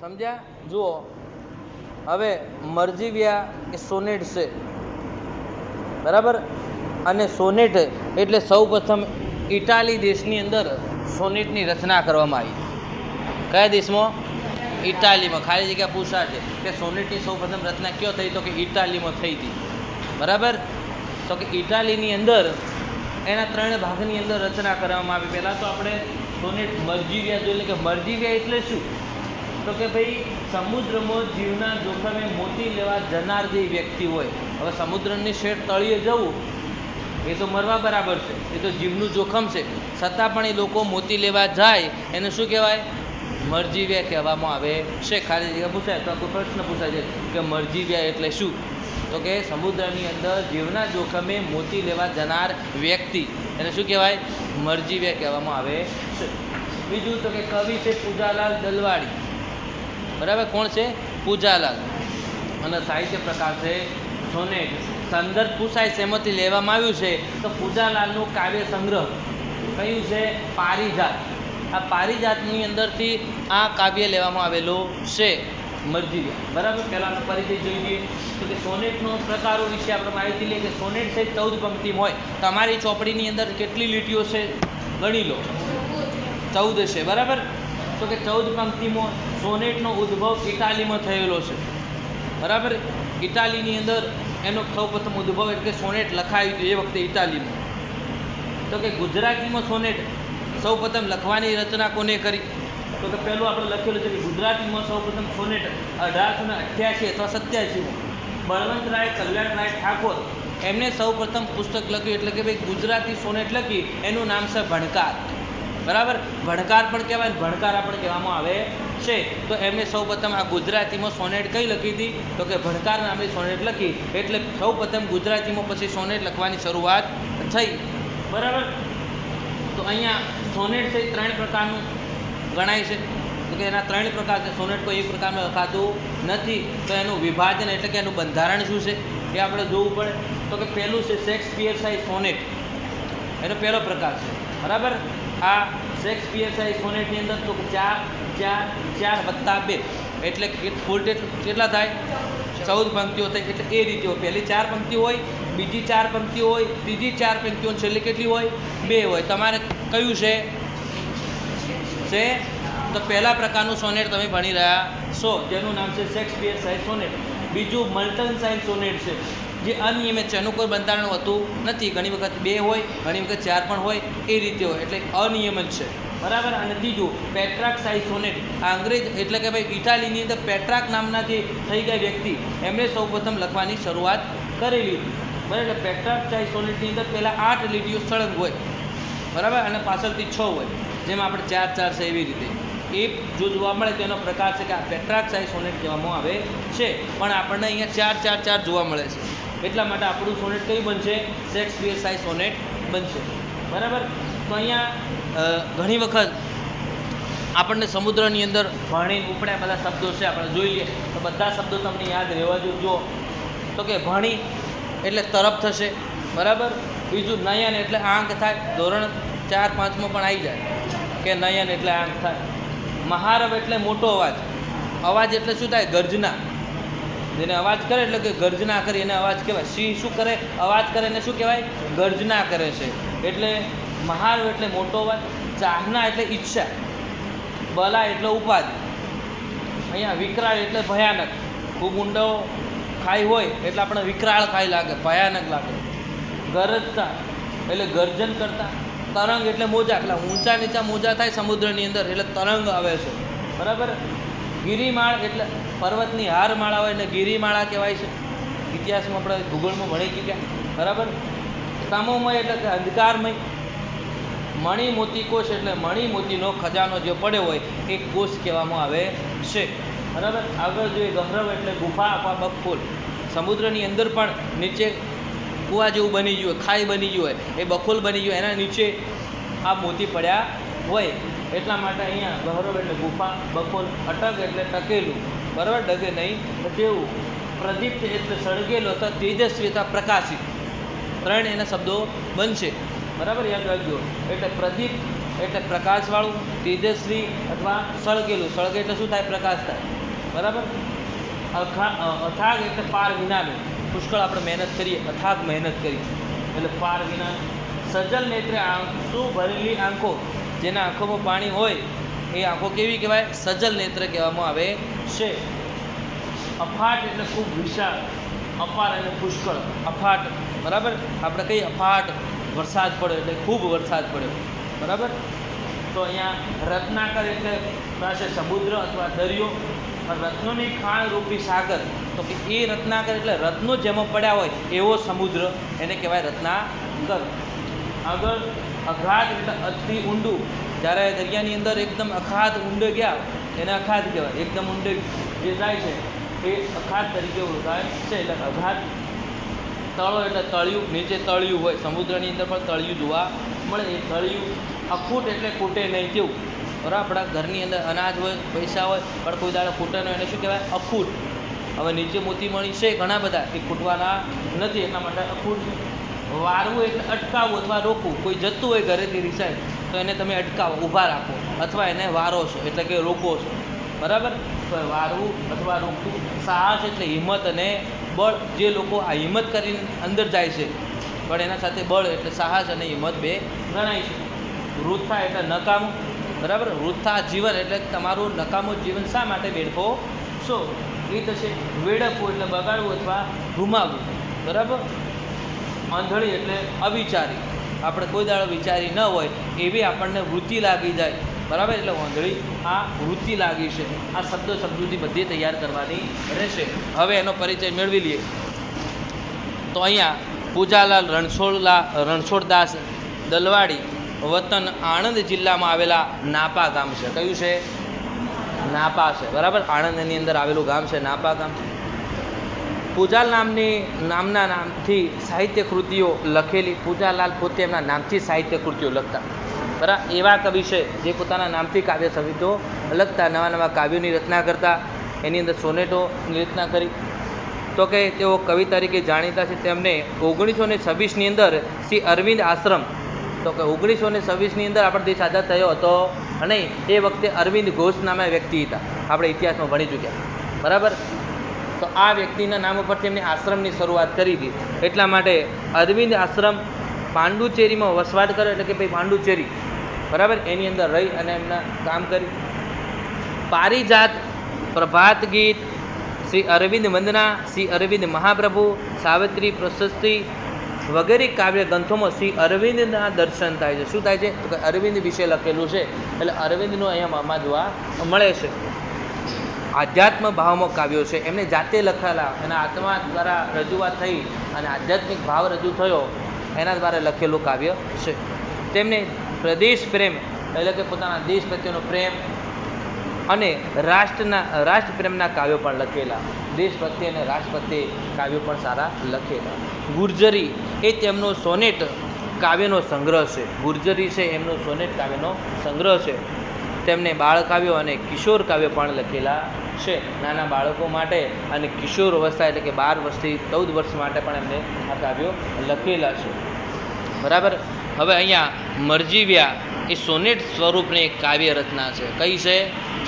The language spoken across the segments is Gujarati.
સમજ્યા? જુઓ. હવે મરજીવિયા એ સોનેટ છે. બરાબર? અને સોનેટ એટલે સૌ પ્રથમ ઇટાલી દેશની અંદર સોનેટની રચના કરવામાં આવી. કયા દેશમાં? ઇટાલીમાં. ખાલી જગ્યા પૂછા છે કે સોનેટની સૌ પ્રથમ રચના કયો થઈ તો કે ઇટાલીમાં થઈ હતી. બરાબર? તો કે ઇટાલીની અંદર એના ત્રણ ભાગની અંદર રચના કરવામાં આવી. પહેલાં તો આપણે સોનેટ મરજીવિયા જોઈ એટલે કે મરજીવિયા એટલે શું? તો કે ભાઈ, સમુદ્રમાં જીવના જોખમે મોતી લેવા જનાર જે વ્યક્તિ હોય, હવે સમુદ્રની શેઠ તળિયે જવું, એ તો મરવા બરાબર છે. એ તો જીવનું જોખમ છે. છતાં પણ એ લોકો મોતી લેવા જાય, એને શું કહેવાય? મરજીવ્યા કહેવામાં આવે. છે ખાલી જગ્યા પૂછાય, તો કોઈ પ્રશ્ન પૂછાય છે કે મરજીવ્યા એટલે શું? તો કે સમુદ્રની અંદર જીવના જોખમે મોતી લેવા જનાર વ્યક્તિ, એને શું કહેવાય? મરજીવ્યા કહેવામાં આવે છે. બીજું તો કે કવિ છે પૂજાલાલ દલવાડી બરાબર? કોણ છે? પૂજાલાલ. અને સાહિત્ય પ્રકાર છે સોનેટ. સંદર્ભ પૂછાય શેમાંથી લેવામાં આવ્યું છે? તો પૂજાલાલનું કાવ્ય સંગ્રહ. કયું છે? પારિજાત. આ પારિજાતની અંદરથી આ કાવ્ય લેવામાં આવેલું છે. મરજી બરાબર? પહેલાંનો પરિચય જોઈ લઈએ તો કે સોનેટનો પ્રકારો વિશે આપણે માહિતી લઈએ કે સોનેટ છે ચૌદ પંક્તિમાં હોય. તમારી ચોપડીની અંદર કેટલી લીટીઓ છે? ગણી લો. ચૌદ છે. બરાબર? તો કે ચૌદ પંક્તિમાં સોનેટનો ઉદ્ભવ ઇટાલીમાં થયેલો છે. બરાબર? ઇટાલીની અંદર એનો સૌપ્રથમ ઉદ્ભવ એટલે સોનેટ લખાયું હતું એ વખતે ઇટાલીમાં. તો કે ગુજરાતીમાં સોનેટ સૌપ્રથમ લખવાની રચના કોને કરી? તો કે પહેલું આપણે લખેલું છે કે ગુજરાતીમાં સૌપ્રથમ સોનેટ અઢારસો ને અઠ્યાસી અથવા સત્યાસીમાં બળવંતરાય કલ્યાણરાય ઠાકોર એમને સૌપ્રથમ પુસ્તક લખ્યું એટલે કે ભાઈ ગુજરાતી સોનેટ લખી એનું નામ છે ભણકાર. બરાબર? ભણકાર પણ કહેવાય ભણકાર ભણકારા પણ કહેવામાં આવે છે. તો એમને સૌપ્રથમ આ ગુજરાતીમાં સોનેટ કઈ લખી હતી? તો કે ભણકાર નામે સોનેટ લખી. એટલે સૌપ્રથમ ગુજરાતીમાં પછી સોનેટ લખવાની શરૂઆત થઈ. બરાબર? તો અહીંયા સોનેટ છે ત્રણ પ્રકારનું ગણાય છે. તો કે એના ત્રણ પ્રકાર છે. સોનેટ કોઈ એક પ્રકારનું લખાતું નથી. તો એનું વિભાજન એટલે કે એનું બંધારણ શું છે? એ આપણે જોવું પડે. તો કે પહેલું છે શેક્સપિયર સાઈ સોનેટ. એનો પહેલો પ્રકાર છે. બરાબર? આ શેક્સપિયર સાઇઝ સોનેટની અંદર તો ચાર ચાર ચાર વત્તા બે. એટલે ફૂલ કેટલા થાય? ચૌદ પંક્તિઓ થાય. એટલે એ રીતે હોય. પહેલી ચાર પંક્તિ હોય, બીજી ચાર પંક્તિઓ હોય, ત્રીજી ચાર પંક્તિઓ છેલ્લી કેટલી હોય? બે હોય. તમારે કયું છે? છે? તો પહેલા પ્રકારનું સોનેટ તમે ભણી રહ્યા છો. જેનું નામ છે શેક્સપિયર સાઇઝ સોનેટ. બીજું મલ્ટન સાઇઝ સોનેટ છે. જે અનિયમિત છે એનું કોઈ બંધારણ હોતું નથી. ઘણી વખત બે હોય, ઘણી વખત ચાર પણ હોય, એ રીતે હોય. એટલે અનિયમિત છે. બરાબર? અને ત્રીજું પેટ્રાક સાઇઝ સોનેટ. આ અંગ્રેજ એટલે કે ભાઈ ઇટાલીની અંદર પેટ્રાક નામના જે થઈ ગયા વ્યક્તિ, એમણે સૌપ્રથમ લખવાની શરૂઆત કરેલી હતી બરાબર? પેટ્રાક સાઇઝ સોનેટની અંદર પહેલાં આઠ લીટીઓ સળંગ હોય. બરાબર? અને પાછળથી છ હોય. જેમાં આપણે ચાર ચાર છે એવી રીતે. એ જો જોવા મળે તો એનો પ્રકાર છે કે આ પેટ્રાક સાઇઝ સોનેટ કહેવામાં આવે છે. પણ આપણને અહીંયા ચાર ચાર ચાર જોવા મળે છે. એટલા માટે આપણું સોનેટ કયું બનશે? શેક્સપિયર સાઇઝ સોનેટ બનશે. બરાબર? તો અહીંયા ઘણી વખત આપણને સમુદ્રની અંદર ભણી ઉપડ્યા બધા શબ્દો છે, આપણે જોઈ લઈએ. તો બધા શબ્દો તમને યાદ રહેવા જો તો કે ભણી એટલે તરફ થશે. બરાબર? બીજું નયન એટલે આંક થાય. ધોરણ ચાર પાંચમાં પણ આવી જાય. કે નયન એટલે આંક થાય. મહારવ એટલે મોટો અવાજ. અવાજ એટલે શું થાય? ગર્જના. જેને અવાજ કરે એટલે કે ગર્જના કરી, એને અવાજ કહેવાય. સિંહ શું કરે? અવાજ કરે એને શું કહેવાય? ગર્જના કરે છે. એટલે મહારવ એટલે મોટો અવાજ ચાહના એટલે ઈચ્છા, બલા એટલે ઉપાધિ, અહીંયા વિકરાળ એટલે ભયાનક. ખૂબ ઊંડો ખાઈ હોય એટલે આપણે વિકરાળ ખાઈ લાગે, ભયાનક લાગે. ગરજતા એટલે ગર્જન કરતા. તરંગ એટલે મોજા એટલે ઊંચા નીચા મોજા થાય સમુદ્રની અંદર એટલે તરંગ આવે છે. બરાબર? ગિરિમાળ એટલે પર્વતની હારમાળા હોય એટલે ગિરિમાળા કહેવાય છે. ઇતિહાસમાં આપણે ભૂગોળમાં ભણી ચૂક્યા. બરાબર? તમોમય એટલે કે અંધકારમય. મણિ મોતી કોષ એટલે મણિ મોતીનો ખજાનો જે પડ્યો હોય એ કોષ કહેવામાં આવે છે. બરાબર? આગળ જોઈએ ગહ્રવ એટલે ગુફા અથવા બખોલ સમુદ્રની અંદર પણ નીચે કૂવા જેવું બની ગયું હોય, ખાઈ બની ગયું હોય, એ બખોલ બની ગયું એના નીચે આ મોતી પડ્યા હોય. એટલા માટે અહીંયા ગૌરવ એટલે ગુફા બખોલ અટક એટલે ટકેલું. બરાબર? ડગે નહીં. તેવું પ્રદીપ્ત એટલે સળગેલો અથવા તેજસ્વીતા પ્રકાશિત. ત્રણ એના શબ્દો બનશે. બરાબર? યાદ રાખજો. એટલે પ્રદીપ એટલે પ્રકાશવાળું, તેજસ્વી અથવા સળગેલું. સળગે એટલે શું થાય? પ્રકાશ થાય. બરાબર? અથા અથાગ એટલે પાર વિનાનું. પુષ્કળ આપણે મહેનત કરીએ. અથાગ મહેનત કરી. એટલે પાર વિના. સજલ નેત્રે આંસુ ભરેલી આંખો, જેના આંખોમાં પાણી હોય એ આંખો કેવી કહેવાય? સજલ નેત્ર કહેવામાં આવે છે. અફાટ એટલે ખૂબ વિશાળ, અપાર અને પુષ્કળ. અફાટ, બરાબર? આપણે કહીએ અફાટ, વરસાદ પડ્યો એટલે ખૂબ વરસાદ પડ્યો. બરાબર? તો અહીંયા રત્નાકર એટલે પાસે સમુદ્ર અથવા દરિયો. રત્નોની ખાણ રૂપી સાગર. તો કે એ રત્નાકર એટલે રત્નો જેમાં પડ્યા હોય એવો સમુદ્ર. એને કહેવાય રત્નાકર. આગળ અઘાત એટલે અતિ ઊંડું. જ્યારે દરિયાની અંદર એકદમ અખાત ઊંડે ગયા, એને અખાત કહેવાય. એકદમ ઊંડે જે જાય છે, એ અખાત તરીકે ઓળખાય છે. એટલે અઘાત તળો એટલે તળિયું, નીચે તળિયું હોય. સમુદ્રની અંદર પણ તળિયું જોવા મળે. એ તળિયું અખૂટ એટલે ખૂટે નહીં તેવું. બરાબર? આપણા ઘરની અંદર અનાજ હોય, પૈસા હોય, પણ કોઈ દાડો ખૂટે નહીં. એને શું કહેવાય? અખૂટ. હવે નીચે મોતીમણી છે ઘણા બધા. એ ખૂટવાના નથી. એટલા માટે અખૂટ વારવું એટલે અટકાવવું અથવા રોકવું. કોઈ જતું હોય ઘરેથી રિસાય તો એને તમે અટકાવો, ઊભા રાખો. અથવા એને વારો છો, એટલે કે રોકો છો. બરાબર? વારવું અથવા રોકવું સાહસ એટલે હિંમત અને બળ. જે લોકો આ હિંમત કરીને અંદર જાય છે, પણ એના સાથે બળ એટલે સાહસ અને હિંમત બે ગણાય છે. વૃથા એટલે નકામું. બરાબર? વૃથા જીવન એટલે તમારું નકામું જીવન શા માટે વેડફો છો? એ થશે વેડફવું એટલે બગાડવું અથવા ગુમાવવું. બરાબર? આંધળી એટલે અવિચારી. આપણે કોઈ દાડો વિચારી ન હોય, એવી આપણને વૃત્તિ લાગી જાય. બરાબર? એટલે આંધળી આ વૃત્તિ લાગી છે. આ શબ્દો સમજૂતી બધી તૈયાર કરવાની રહેશે. હવે એનો પરિચય મેળવી લઈએ. તો અહીંયા પૂજાલાલ રણછોડલા, રણછોડદાસ દલવાડી, વતન આણંદ જિલ્લામાં આવેલા નાપા ગામ છે. કયું છે? નાપા છે. બરાબર? આણંદની અંદર આવેલું ગામ છે, નાપા ગામ. પૂજાલ નામની, નામના નામથી સાહિત્ય કૃતિઓ લખેલી, પૂજાલાલ પોતે એમના નામથી સાહિત્ય કૃતિઓ લખતા. બરાબર એવા કવિ છે, જે પોતાના નામથી કાવ્ય સંહિતો લખતા, નવા નવા કાવ્યોની રચના કરતા, એની અંદર સોનેટોની રચના કરી. તો કે તેઓ કવિ તરીકે જાણીતા છે, તેમને ઓગણીસો ને છવ્વીસની અંદર શ્રી અરવિંદ આશ્રમ, તો કે ઓગણીસો ને છવ્વીસની અંદર આપણો દેશ આઝાદ થયો હતો અને એ વખતે અરવિંદ ઘોષ નામે વ્યક્તિ હતા. આપણે ઇતિહાસમાં ભણી ચૂક્યા. બરાબર? તો આ વ્યક્તિના નામ ઉપરથી એમની આશ્રમની શરૂઆત કરી હતી. એટલા માટે અરવિંદ આશ્રમ પાંડુચેરીમાં વસવાટ કર્યો એટલે કે ભાઈ પાંડુચેરી. બરાબર? એની અંદર રહી અને એમના કામ કરી પારિજાત પ્રભાત ગીત શ્રી અરવિંદ વંદના, શ્રી અરવિંદ મહાપ્રભુ, સાવિત્રી પ્રશસ્તિ વગેરે કાવ્ય ગ્રંથોમાં શ્રી અરવિંદના દર્શન થાય છે. શું થાય છે? તો કે અરવિંદ વિશે લખેલું છે. એટલે અરવિંદનું અહીંયા મામા જોવા મળે છે. આધ્યાત્મ ભાવમાં કાવ્યો છે. એમને જાતે લખેલા એના આત્મા દ્વારા રજૂઆત થઈ અને આધ્યાત્મિક ભાવ રજૂ થયો, એના દ્વારા લખેલું કાવ્ય છે. તેમને પ્રદેશ પ્રેમ એટલે કે પોતાના દેશ પ્રત્યેનો પ્રેમ અને રાષ્ટ્રના રાષ્ટ્રપ્રેમના કાવ્યો પણ લખેલા. દેશ પ્રત્યે અને રાષ્ટ્ર પ્રત્યે કાવ્યો પણ સારા લખેલા. ગુર્જરી એ તેમનો સોનેટ કાવ્યનો સંગ્રહ છે. ગુર્જરી છે એમનો સોનેટ કાવ્યનો સંગ્રહ છે. તેમને બાળ કાવ્યો અને કિશોર કાવ્યો પણ લખેલા છે નાના બાળકો માટે અને કિશોર અવસ્થા એટલે કે બાર વર્ષથી ચૌદ વર્ષ માટે પણ એમને આ કાવ્યો લખેલા છે. બરાબર? હવે અહીંયા મરજીવ્યા એ સોનેટ સ્વરૂપની એક કાવ્ય રચના છે. કઈ છે?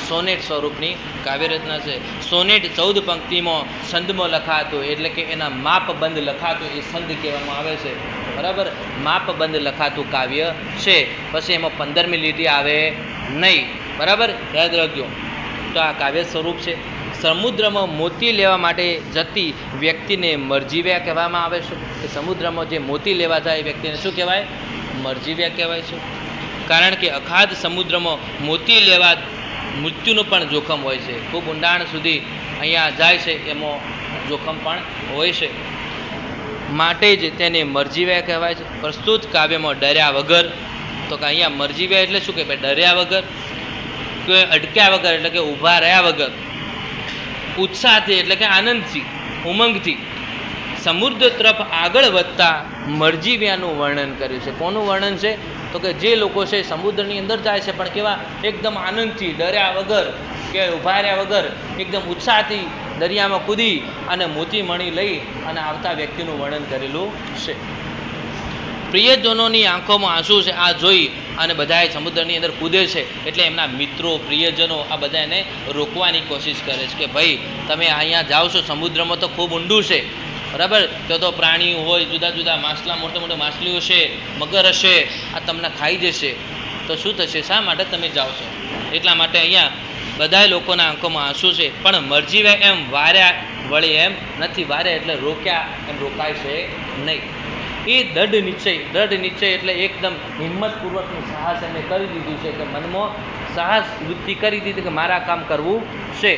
સોનેટ સ્વરૂપની કાવ્ય રચના છે. સોનેટ ચૌદ પંક્તિમાં છંદમાં લખાતું એટલે કે એના માપબંધ લખાતું એ છંદ કહેવામાં આવે છે. બરાબર? માપબંધ લખાતું કાવ્ય છે. પછી એમાં પંદરમી લીટી આવે નહીં. બરાબર? યાદ રાખજો. તો આ કાવ્ય સ્વરૂપ છે. સમુદ્રમાં મોતી લેવા માટે જતી વ્યક્તિને મરજીવ્યા કહેવામાં આવે છે. કે સમુદ્રમાં જે મોતી લેવા જાય એ વ્યક્તિને શું કહેવાય? મરજીવ્યા કહેવાય છે. કારણ કે અખાધ સમુદ્રમાં મોતી લેવા મૃત્યુનું પણ જોખમ હોય છે. ખૂબ ઊંડાણ સુધી અહીંયા જાય છે એમાં જોખમ પણ હોય છે. માટે જ તેને મરજીવ્યા કહેવાય છે. પ્રસ્તુત કાવ્યમાં ડર્યા વગર, તો કે અહીંયા મરજીવ્યા એટલે શું કે ડર્યા વગર? કે અટક્યા વગર, એટલે કે ઊભા રહ્યા વગર, ઉત્સાહથી, એટલે કે આનંદથી, ઉમંગથી, સમુદ્ર તરફ આગળ વધતા મરજીવ્યાનું વર્ણન કર્યું છે. કોનું વર્ણન છે? તો કે જે લોકો છે સમુદ્રની અંદર જાય છે, પણ કેવા એકદમ આનંદથી, ડર્યા વગર, કે ઊભા રહ્યા વગર, એકદમ ઉત્સાહથી દરિયામાં કૂદી અને મોતી મણી લઈ અને આવતા વ્યક્તિનું વર્ણન કરેલું છે. પ્રિયજનોની આંખોમાં આંસુ છે, આ જોઈ અને બધાએ સમુદ્રની અંદર કૂદે છે. એટલે એમના મિત્રો, પ્રિયજનો આ બધા એને રોકવાની કોશિશ કરે છે કે ભાઈ, તમે અહીંયા જાઓ છો, સમુદ્રમાં તો ખૂબ ઊંડું છે. બરાબર? તો તો પ્રાણીઓ હોય, જુદા જુદા માછલા, મોટા મોટા માછલીઓ છે, મગર હશે, આ તમને ખાઈ જશે. તો શું થશે? શા માટે તમે જાઓ છો? એટલા માટે અહીંયા બધા લોકોના આંખોમાં આંસુ છે. પણ મરજીવે એમ વાર્યા વળી એમ નથી વાર્યા એટલે રોક્યા એમ રોકાય છે નહીં. એ દઢ નિશ્ચય દઢ નિશ્ચય એટલે એકદમ હિંમતપૂર્વકનું સાહસ એમણે કરી દીધું છે કે મનમાં સાહસ વૃત્તિ કરી દીધી કે મારા કામ કરવું છે.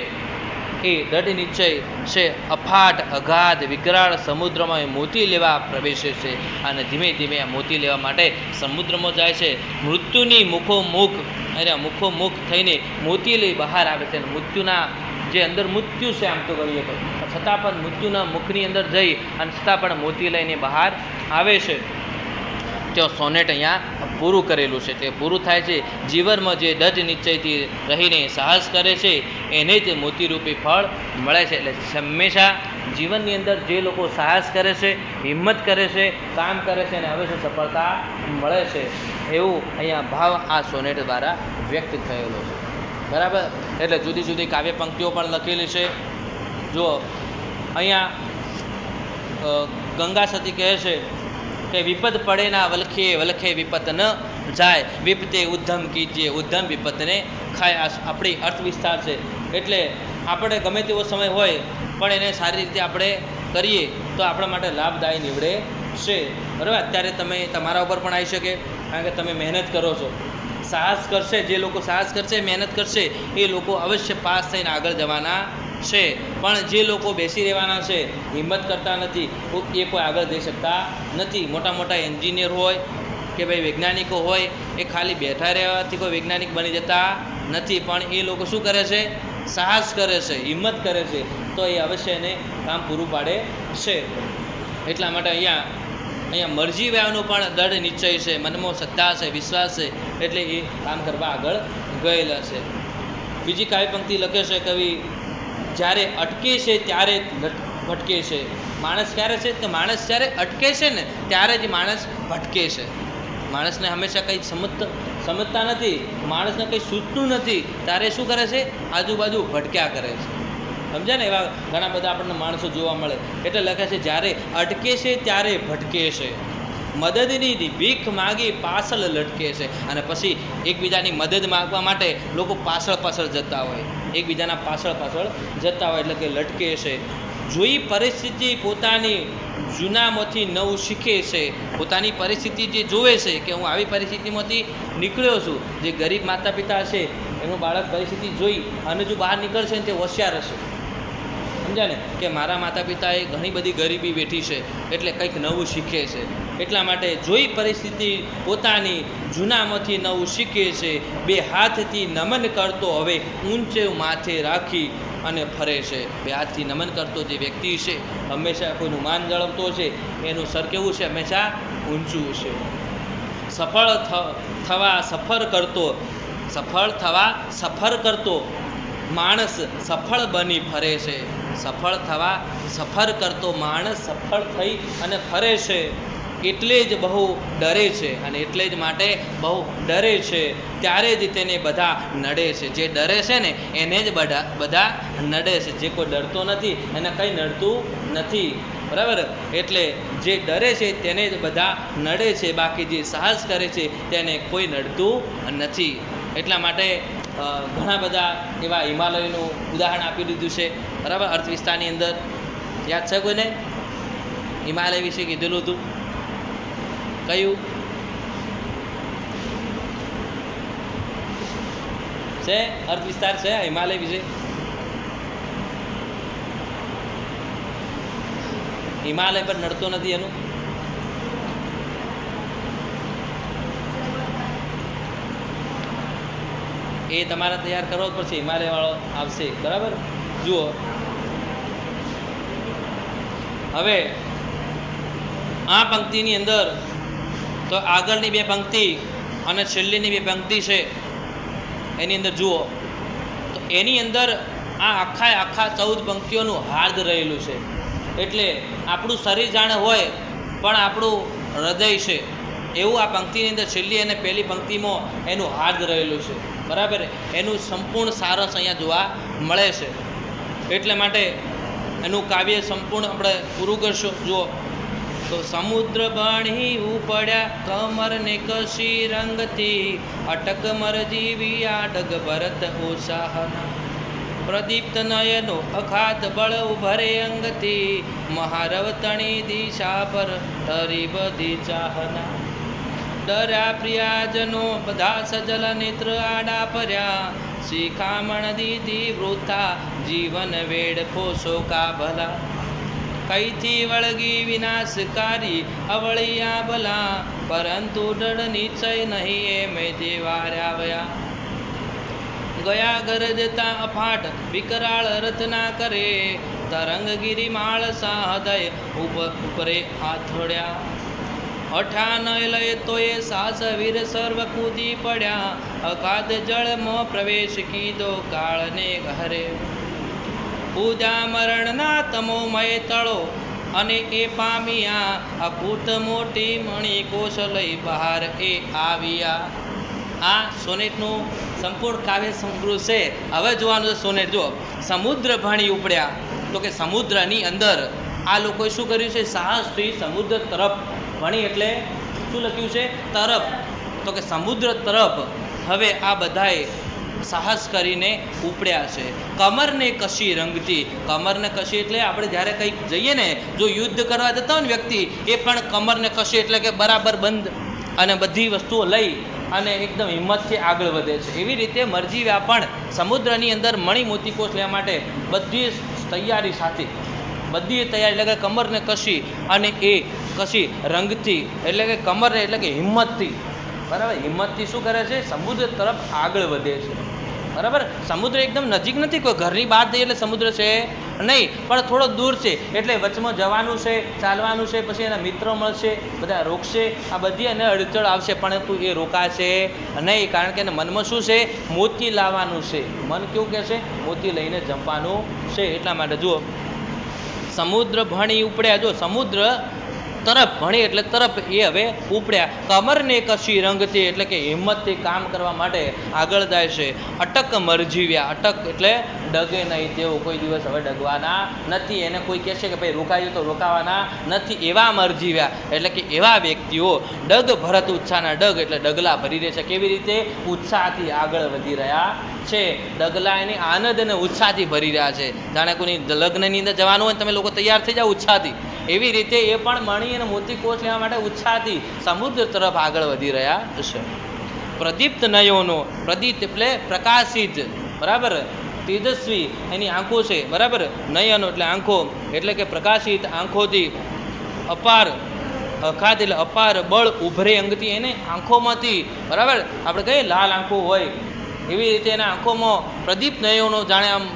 એ દઢ નિશ્ચય છે. અફાટ અગાધ વિકરાળ સમુદ્રમાં એ મોતી લેવા પ્રવેશે છે અને ધીમે ધીમે આ મોતી લેવા માટે સમુદ્રમાં જાય છે. મૃત્યુની મુખોમુખ અને મુખોમુખ થઈને મોતી લઈ બહાર આવે છે અને મૃત્યુના જે અંદર મૃત્યુ છે આમ તો કહીએ તો. છતાં પણ મૃત્યુના મુખની અંદર જઈ અને છતાં પણ મોતી લઈને બહાર આવે છે. તો સોનેટ અહીંયા પૂરું કરેલું છે. તે પૂરું થાય છે. જીવનમાં જે દઢ નિશ્ચયથી રહીને સાહસ કરે છે, એને જ મોતીરૂપી ફળ મળે છે. એટલે હંમેશા જીવનની અંદર જે લોકો સાહસ કરે છે, હિંમત કરે છે, કામ કરે છે અને હવે સફળતા મળે છે. એવું અહીંયા ભાવ આ સોનેટ દ્વારા વ્યક્ત થયેલો છે. બરાબર? એટલે જુદી જુદી કાવ્ય પંક્તિઓ પણ લખેલી છે. જો અહીંયા ગંગા સતી કહે છે કે વિપદ પડે ના વલખે વલખે વિપત ન જાય. વિપતે ઉદ્ધમ કીજીએ ઉદ્ધમ વિપતને ખાય. આપણી અર્થ વિસ્તાર છે. એટલે આપણે ગમે તેવો સમય હોય, પણ એને સારી રીતે આપણે કરીએ, તો આપણા માટે લાભદાયી નીવડે છે. બરાબર? અત્યારે તમે તમારા ઉપર પણ આવી શકે, કારણ કે તમે મહેનત કરો છો. સાહસ કરશે, જે લોકો સાહસ કરશે, મહેનત કરશે, એ લોકો અવશ્ય પાસ થઈને આગળ જવાના છે. પણ જે લોકો બેસી રહેવાના છે, હિંમત કરતા નથી એ કોઈ આગળ જઈ શકતા નથી. મોટા મોટા એન્જિનિયર હોય કે ભાઈ વૈજ્ઞાનિકો હોય, એ ખાલી બેઠા રહેવાથી કોઈ વૈજ્ઞાનિક બની જતા નથી. પણ એ લોકો શું કરે છે? સાહસ કરે છે, હિંમત કરે છે. તો એ અવશ્ય એને કામ પૂરું પાડે છે. એટલા માટે અહીંયા અહીંયા મરજી વ્યાનું પણ દૃઢ નિશ્ચય છે, મનમાં શ્રદ્ધા છે, વિશ્વાસ છે. એટલે એ કામ કરવા આગળ ગયેલા છે. બીજી કાવ્ય પંક્તિ લખે છે, કવિ, જ્યારે અટકે છે ત્યારે ભટકે છે. માણસ ક્યારે છે? કે માણસ જ્યારે અટકે છે ને, ત્યારે જ માણસ ભટકે છે. માણસને હંમેશા કંઈ સમજ સમજતા નથી, માણસને કંઈ સૂચતું નથી, ત્યારે શું કરે છે? આજુબાજુ ભટક્યા કરે છે. સમજે ને? એવા ઘણા બધા આપણને માણસો જોવા મળે. એટલે લખે છે, જ્યારે અટકે છે ત્યારે ભટકે છે. મદદની ભીખ માગી પાછળ લટકે છે. અને પછી એકબીજાની મદદ માગવા માટે લોકો પાછળ પાછળ જતા હોય. એકબીજાના પાછળ પાછળ જતા હોય એટલે કે લટકે છે. જોઈ પરિસ્થિતિ પોતાની જૂનામાંથી નવું શીખે છે. પોતાની પરિસ્થિતિ જે જોવે છે કે હું આવી પરિસ્થિતિમાંથી નીકળ્યો છું. જે ગરીબ માતા પિતા છે, એનું બાળક પરિસ્થિતિ જોઈ અને જો બહાર નીકળશે ને તે હોશિયાર હશે. સમજાને કે મારા માતા પિતાએ ઘણી બધી ગરીબી વેઠી છે. એટલે કંઈક નવું શીખે છે. એટલા માટે જોઈ પરિસ્થિતિ પોતાની જૂનામાંથી નવું શીખે છે. બે હાથથી નમન કરતો હવે ઊંચે માથે રાખી અને ફરે છે. બે હાથથી નમન કરતો જે વ્યક્તિ છે, હંમેશા કોઈનું માન જળવતો છે, એનું સર કેવું છે? હંમેશા ઊંચું છે. સફળ થવા સફર કરતો, સફળ થવા સફર કરતો માણસ સફળ બની ફરે છે. સફળ થવા સફર કરતો માણસ સફળ થઈ અને ફરે છે. એટલે જ બહુ ડરે છે અને એટલે જ માટે બહુ ડરે છે. ત્યારે જ તેને બધા નડે છે. જે ડરે છે ને, એને જ બધા બધા નડે છે. જે કોઈ ડરતો નથી, એને કંઈ નડતું નથી. બરાબર? એટલે જે ડરે છે, તેને જ બધા નડે છે. બાકી જે સાહસ કરે છે, તેને કોઈ નડતું નથી. એટલા માટે ઘણા બધા એવા હિમાલયનું ઉદાહરણ આપી દીધું છે. બરાબર? અર્થ વિસ્તારની અંદર. યાદ છે કોઈને? હિમાલય વિશે કીધેલું હતું. કયું? છે? અર્થ વિસ્તાર છે? હિમાલય વિશે હિમાલય પર નડતો નથી એનું. એ તમારે તૈયાર કરવો પડશે હિમાલય વાળો આવશે. બરાબર? જુઓ. હવે, આ પંક્તિની અંદર તો આગળની બે પંક્તિ અને છેલ્લીની બે પંક્તિ છે, એની અંદર જુઓ. તો એની અંદર આ આખા આખા ચૌદ પંક્તિઓનું હાર્દ રહેલું છે. એટલે આપણું શરીર જાણે હોય, પણ આપણું હૃદય છે. એવું આ પંક્તિની અંદર છેલ્લી અને પહેલી પંક્તિમાં એનું હાર્દ રહેલું છે. બરાબર? એનું સંપૂર્ણ સારસ અહીંયા જોવા મળે છે. એટલે માટે એનું કાવ્ય સંપૂર્ણ આપણે પૂરું કરશું. જુઓ. તો સમુદ્ર બણી ઉપડ્યા, કમર ને કશી રંગથી. અટક મર જીવી આડગ ભરત ઉત્સાહના. પ્રદીપ્ત નયનો અખાત બળ ઉભરે અંગથી. મહારવતણી દિશા પર તરી બધી ચાહના. ડર્યા પ્રિયાજનો બધા સજલ નેત્ર આડા પર્યા શિખામણ દીધી વૃથા, જીવન વેડ ફોસો કા ભલા કઈથી વળગી વિનાશકારી? અવળિયા ભલા, પરંતુ દડ નિશ્ચય નહીં એ મેં દેવાર્યા વયા ગયા ગરજતા અફાટ, વિકરાળ રચના કરે. તરંગગીરી માળ સાહદય ઉપરે આથોડ્યા અઠાનય લય તોય સાસ વીર સર્વ કૂદી પડ્યા. અગાધ જળમાં પ્રવેશ કીધો કાળને ઘરે. પૂજા તમોમય તળો અને એ પામ્યા અકૂટ મોટી મણી કોશલય બહાર એ આવ્યા. આ સોનેટનું સંપૂર્ણ કાવ્ય સંગ્રહ છે. હવે જોવાનું છે સોનેટ. જો સમુદ્ર ભણી ઉપડ્યા. તો કે સમુદ્રની અંદર આ લોકોએ શું કર્યું છે? સાહસથી સમુદ્ર તરફ ભણી એટલે શું લખ્યું છે? તરફ. તો કે સમુદ્ર તરફ. હવે આ બધાએ સાહસ કરીને ઉપડ્યા છે. કમરને કશી રંગતી, કમરને કશી એટલે આપણે જ્યારે કંઈક જઈએ ને, જો યુદ્ધ કરવા જતા હોય ને વ્યક્તિ, એ પણ કમરને કશી એટલે કે બરાબર બંધ અને બધી વસ્તુઓ લઈ અને એકદમ હિંમતથી આગળ વધે છે. એવી રીતે મરજીવ્યા પણ સમુદ્રની અંદર મણી મોતીકોષ લેવા માટે બધી તૈયારી સાથે, બધી તૈયારી એટલે કે કમરને કશી અને એ કશી રંગથી એટલે કે કમરને એટલે કે હિંમતથી, બરાબર? હિંમતથી શું કરે છે? સમુદ્ર તરફ આગળ વધે છે. બરાબર? સમુદ્ર એકદમ નજીક નથી, કોઈ ઘરની બહાર જઈએ એટલે સમુદ્ર છે નહીં, પણ થોડો દૂર છે. એટલે વચમાં જવાનું છે, ચાલવાનું છે, પછી એના મિત્રો મળશે, બધા રોકશે, આ બધી એને અડચણ આવશે પરંતુ એ રોકાશે નહીં, કારણ કે એને મનમાં શું છે? મોતી લાવવાનું છે. મન કેવું કહે છે? મોતી લઈને જમવાનું છે, એટલા માટે જુઓ. સમુદ્ર ભણી ઉપડ્યા. જો સમુદ્ર તરફ ભણી એટલે તરફ એ હવે ઉપડ્યા. કમરને કશી રંગથી એટલે કે હિંમતથી કામ કરવા માટે આગળ જાય છે. અટક મરજીવ્યા. અટક એટલે ડગે નહીં તેઓ કોઈ દિવસ હવે ડગવાના નથી. એને કોઈ કહેશે કે ભાઈ રોકાયું તો રોકાવાના નથી. એવા મરજીવ્યા. એટલે કે એવા વ્યક્તિઓ ડગ ભરત ઉત્સાહના ડગ એટલે ડગલા ભરી રહે છે. કેવી રીતે? ઉત્સાહથી આગળ વધી રહ્યા છે. ડગલા એની આનંદ અને ઉત્સાહથી ભરી રહ્યા છે. જાણે કોઈની લગ્નની અંદર જવાનું હોય તમે લોકો તૈયાર થઈ જાઓ ઉત્સાહથી એવી રીતે એ પણ મણી અને મોતી કોષ લેવા માટે ઉત્સાહથી સમુદ્ર તરફ આગળ વધી રહ્યા છે પ્રદીપ્ત નયોનો, પ્રદીપ્ત એટલે પ્રકાશિત, બરાબર? તેજસ્વી, એની આંખો છે, બરાબર? નયનો એટલે આંખો, એટલે કે પ્રકાશિત આંખોથી અપાર, અખાત એટલે અપાર બળ ઉભરે અંગથી એને આંખોમાંથી, બરાબર? આપણે કહીએ લાલ આંખો હોય. એવી રીતે એના આંખોમાં પ્રદીપ નયોનો જાણે આમ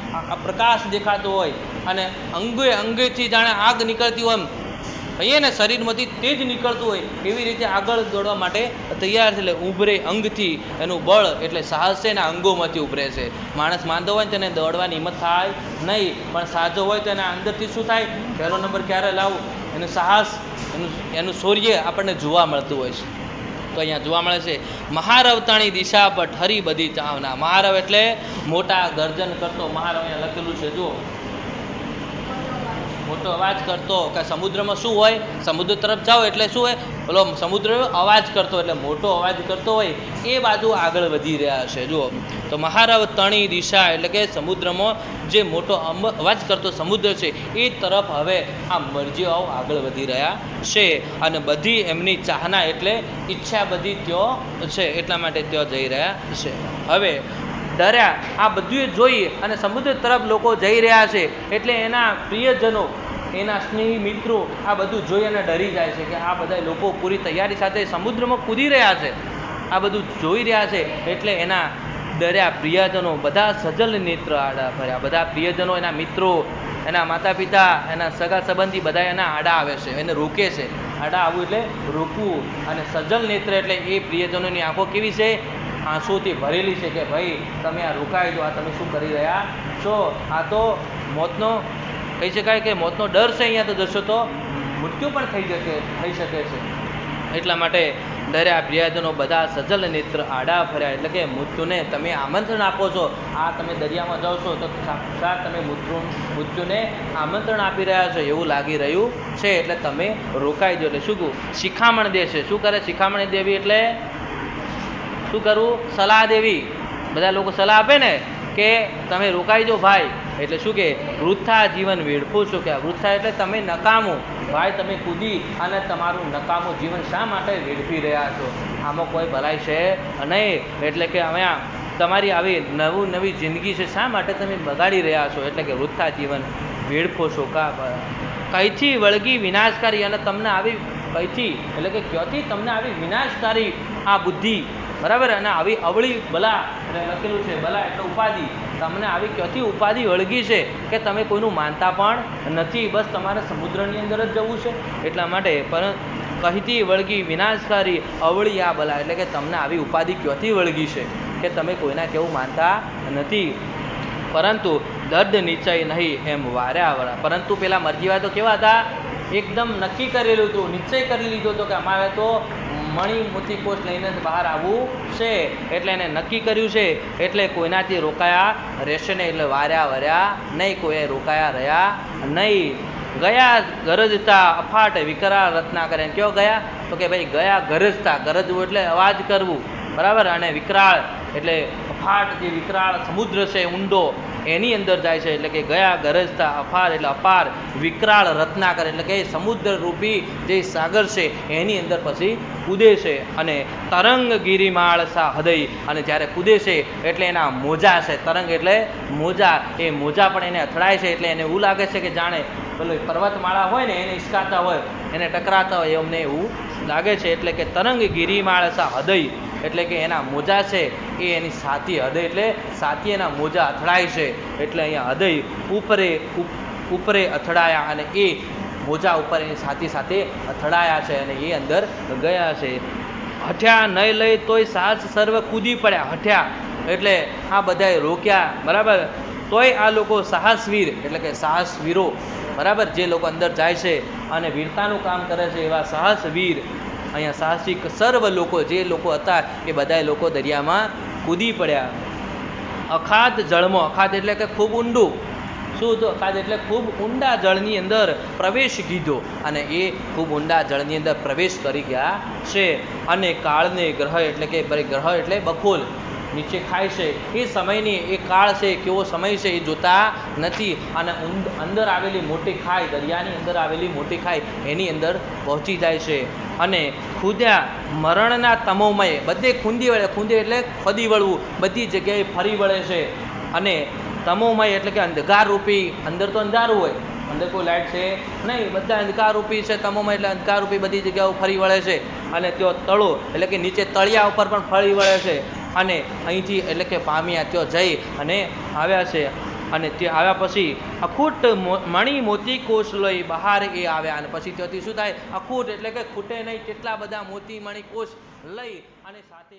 પ્રકાશ દેખાતો હોય. અને અંગે અંગેથી જાણે આગ નીકળતી હોય એમ. કહીએ ને શરીરમાંથી તેજ નીકળતું હોય એવી રીતે આગળ દોડવા માટે તૈયાર છે. એટલે ઉભરે અંગથી, એનું બળ એટલે સાહસ છે એના અંગોમાંથી ઉભરે છે. માણસ માંદો હોય તેને દોડવાની હિંમત થાય નહીં, પણ સાજો હોય તો એના અંદરથી શું થાય? પહેલો નંબર ક્યારે લાવું એનું સાહસ, એનું એનું શૌર્ય આપણને જોવા મળતું હોય છે. તો અહીંયા જોવા મળે છે મહારવતાણી દિશા પર ઠરી બધી ચાવના. મહારવ એટલે મોટા ગર્જન કરતો મહારવ અહીંયા લખેલું છે, જુઓ. મોટો અવાજ કરતો કે સમુદ્રમાં શું હોય, સમુદ્ર તરફ જાઓ એટલે શું હોય? ઓલો સમુદ્ર અવાજ કરતો એટલે મોટો અવાજ કરતો હોય, એ બાજુ આગળ વધી રહ્યા છે જુઓ, તો મહારવ તણી દિશા એટલે કે સમુદ્રમાં જે મોટો અવાજ કરતો સમુદ્ર છે, એ તરફ હવે આ મરજીઓ આગળ વધી રહ્યા છે. અને બધી એમની ચાહના એટલે ઈચ્છા બધી ત્યો છે, એટલા માટે ત્યાં જઈ રહ્યા છે. હવે ડર્યા આ બધું જોઈ અને સમુદ્ર તરફ લોકો જઈ રહ્યા છે, એટલે એના પ્રિયજનો એના સ્નેહી મિત્રો આ બધું જોઈ અને ડરી જાય છે કે આ બધા લોકો પૂરી તૈયારી સાથે સમુદ્રમાં કૂદી રહ્યા છે. આ બધું જોઈ રહ્યા છે એટલે એના ડર્યા પ્રિયજનો બધા સજલ નેત્ર આડા ફર્યા બધા પ્રિયજનો, એના મિત્રો, એના માતા પિતા એના સગા સંબંધી બધા એના આડા આવે છે, એને રોકે છે. આડા આવવું એટલે રોકવું. અને સજલ નેત્ર એટલે એ પ્રિયજનોની આંખો કેવી છે? આંસુથી ભરેલી છે કે ભાઈ, તમે આ રોકાઈ દો આ તમે શું કરી રહ્યા છો? આ તો મોતનો કહી શકાય કે મોતનો ડર છે અહીંયા તો જશો તો મૃત્યુ પણ થઈ શકે થઈ શકે છે. એટલા માટે ડર્યા પ્રિયાજનો બધા સજલ નેત્ર આડા ફર્યા, એટલે કે મૃત્યુને તમે આમંત્રણ આપો છો. આ તમે દરિયામાં જાઓ છો તો સાક્ષાત તમે મૃત્યુ, મૃત્યુને આમંત્રણ આપી રહ્યા છો એવું લાગી રહ્યું છે, એટલે તમે રોકાઈ દો એટલે શું કહું? શિખામણ દેશે. શું કરે શિખામણ દેવી એટલે? શું કરવું સલાહ દેવી. બધા લોકો સલાહ આપે ને કે તમે રોકાઈ જાઓ ભાઈ. એટલે શું કે, વૃથા જીવન વેડફો છો કે વૃથા એટલે તમે નકામું. ભાઈ, તમે કૂદી અને તમારું નકામું જીવન શા માટે વેડફી રહ્યા છો? આમાં કોઈ ભલાઈ છે નહીં. એટલે કે હવે તમારી આવી નવું નવી જિંદગી છે, શા માટે તમે બગાડી રહ્યા છો? એટલે કે વૃથા જીવન વેડફો છો કા કઈથી વળગી વિનાશકારી અને તમને આવી કઈથી? એટલે કે ક્યાંથી તમને આવી વિનાશકારી આ બુદ્ધિ? બરાબર? અને આવી અવળી બલા લખેલું છે, બલા એટલે ઉપાધિ. તમને આવી ક્યાંથી ઉપાધિ વળગી છે કે તમે કોઈનું માનતા પણ નથી, બસ તમારે સમુદ્રની અંદર જ જવું છે. એટલા માટે પણ કહીથી વળગી વિનાશકારી અવળી આ બલા એટલે કે તમને આવી ઉપાધિ ક્યાંથી વળગી છે કે તમે કોઈના કેવું માનતા નથી. પરંતુ દર્દ નિશ્ચય નહીં એમ વાર્યા વળા. પરંતુ પેલા મરજીવા તો કેવા હતા? એકદમ નક્કી કરેલું હતું, નિશ્ચય કરી લીધો હતો કે અમારે તો મણી મોતી કોષ લઈને જ બહાર આવવું છે. એટલે એને નક્કી કર્યું છે. એટલે કોઈનાથી રોકાયા રહેશે નહીં. એટલે વાર્યા વર્યા નહીં. કોઈ રોકાયા રહ્યા નહીં. ગયા ગરજતા અફાટ વિકરાળ રચના કરે. કયો ગયા? તો કે ભાઈ ગયા ગરજતા. ગરજવું એટલે અવાજ કરવું. બરાબર? અને વિકરાળ એટલે અફાટ જે વિકરાળ સમુદ્ર છે, ઊંડો એની અંદર જાય છે એટલે કે ગયા, ગરજતા, અફાર એટલે અપાર, વિકરાળ, રત્નાકર એટલે કે સમુદ્ર રૂપી જે સાગર છે, એની અંદર પછી કૂદે છે અને તરંગ ગિરિમાળ સા હૃદય. અને જ્યારે કૂદે છે એટલે એના મોજા છે. તરંગ એટલે મોજા. એ મોજા પણ એને અથડાય છે એટલે એને એવું લાગે છે કે જાણે પેલો પર્વતમાળા હોય ને એને ઈસકાતા હોય, એને ટકરાતા હોય અમને એવું લાગે છે એટલે કે તરંગ ગિરિમાળ સા હૃદય. એટલે કે એના મોજા છે એ એની સાથી હૃદય એટલે સાથી એના મોજા અથડાય છે. એટલે અહીંયા હૃદય ઉપરે ઉપ- ઉપરે અથડાયા અને એ મોજા ઉપર એની સાથી સાથે અથડાયા છે અને એ અંદર ગયા છે. હઠ્યા નહીં લઈ તોય સાહસ સર્વ કૂદી પડ્યા, હઠ્યા. એટલે આ બધાએ રોક્યા, બરાબર? તોય આ લોકો સાહસવીર, એટલે કે સાહસવીરો, બરાબર? જે લોકો અંદર જાય છે અને વીરતાનું કામ કરે છે એવા સાહસવીર અહીંયા સાહસિક સર્વ લોકો, જે લોકો હતા, એ બધાય લોકો દરિયામાં કૂદી પડ્યા. અખાત જળમાં, અખાત એટલે કે ખૂબ ઊંડું. શું તો? અખાત એટલે ખૂબ ઊંડા જળની અંદર પ્રવેશ કીધો અને એ ખૂબ ઊંડા જળની અંદર પ્રવેશ કરી ગયા છે. અને કાળને ગ્રહ એટલે કે ગ્રહ એટલે બખોલ. નીચે ખાય છે. એ સમયની એ કાળ છે, કેવો સમય છે એ જોતા નથી. અને અંદર આવેલી મોટી ખાઈ, દરિયાની અંદર આવેલી મોટી ખાઈ, એની અંદર પહોંચી જાય છે. અને ખુદ્યા મરણના તમોમય, બધે ખૂંદી વળે, ખૂંદી એટલે ખોદી વળવું, બધી જગ્યાએ ફરી વળે છે. અને તમોમય એટલે કે અંધકારરૂપી, અંદર તો અંધારું હોય, અંદર કોઈ લાઇટ છે નહીં, બધા અંધકારરૂપી છે, તમોમય એટલે અંધકારરૂપી બધી જગ્યાઓ ફરી વળે છે. અને તેઓ તળો એટલે કે નીચે તળિયા ઉપર પણ ફરી વળે છે. અને અહીંથી એટલે કે પામ્યા ત્યાં જઈ અને આવ્યા છે. અને તે આવ્યા પછી અખૂટ મણિ મોતી કોષ લઈ બહાર એ આવ્યા અને પછી ત્યાંથી શું થાય? અખૂટ એટલે કે ખૂટે નહીં કેટલા બધા મોતી મણી કોષ લઈ અને સાથે